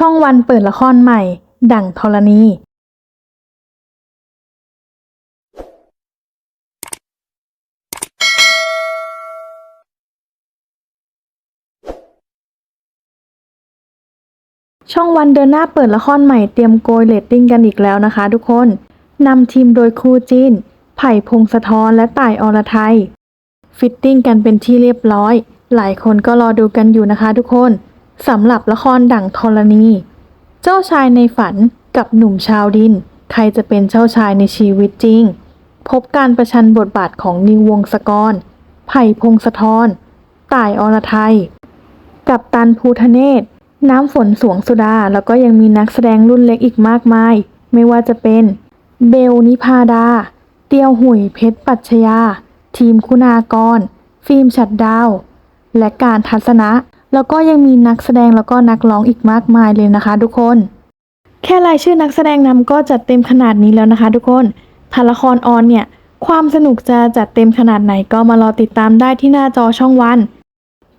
ช่องวันเปิดละครใหม่ ดั่งธรณี ช่องวันเดินหน้าเปิดละครใหม่เตรียมโกยเรตติ้งกันอีกแล้วนะคะทุกคน นำทีมโดยครูจินไผ่พงศธรและต่ายอรไทย ฟิตติ้งกันเป็นที่เรียบร้อย หลายคนก็รอดูกันอยู่นะคะทุกคน สำหรับละครดั่งธรณี เจ้าชายในฝันกับหนุ่มชาวดิน ใครจะเป็นเจ้าชายในชีวิตจริง พบการประชันบทบาทของนิววงศกร ไผ่พงศธรต่ายอรไทย กับตันภูทะเนศ น้ำฝนสวงสุดา แล้วก็ยังมีนักแสดงรุ่นเล็กอีกมากมาย ไม่ว่าจะเป็น เบลนิพาดา เตียวหุยเพชรปัชยา ทีมคุณากร ฟิล์มฉัดดาว และการทัศนะ แล้วก็ยังมีนักแสดงแล้วก็นักร้องอีกมากมายเลยนะคะ ทุกคน แค่รายชื่อนักแสดงนำก็จัดเต็มขนาดนี้แล้วนะคะ ทุกคนถ้าละครออนเนี่ย ความสนุกจะจัดเต็มขนาดไหนก็มารอติดตามได้ที่หน้าจอช่องวัน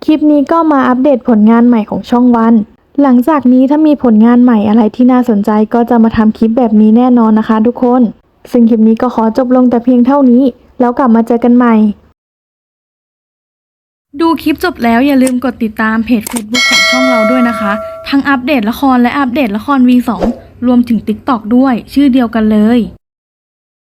คลิปนี้ก็มาอัปเดตผลงานใหม่ของช่องวัน หลังจากนี้ถ้ามีผลงานใหม่อะไรที่น่าสนใจก็จะมาทำคลิปแบบนี้แน่นอนนะคะ ทุกคน ซึ่งคลิปนี้ก็ขอจบลงแต่เพียงเท่านี้ แล้วกลับมาเจอกันใหม่ ดูคลิปจบแล้วอย่าลืมกดติดตามเพจ Facebook ของช่องเราด้วยนะคะ ทั้งอัปเดตละครและอัปเดตละคร V2 รวมถึง TikTok ด้วย ชื่อเดียวกันเลย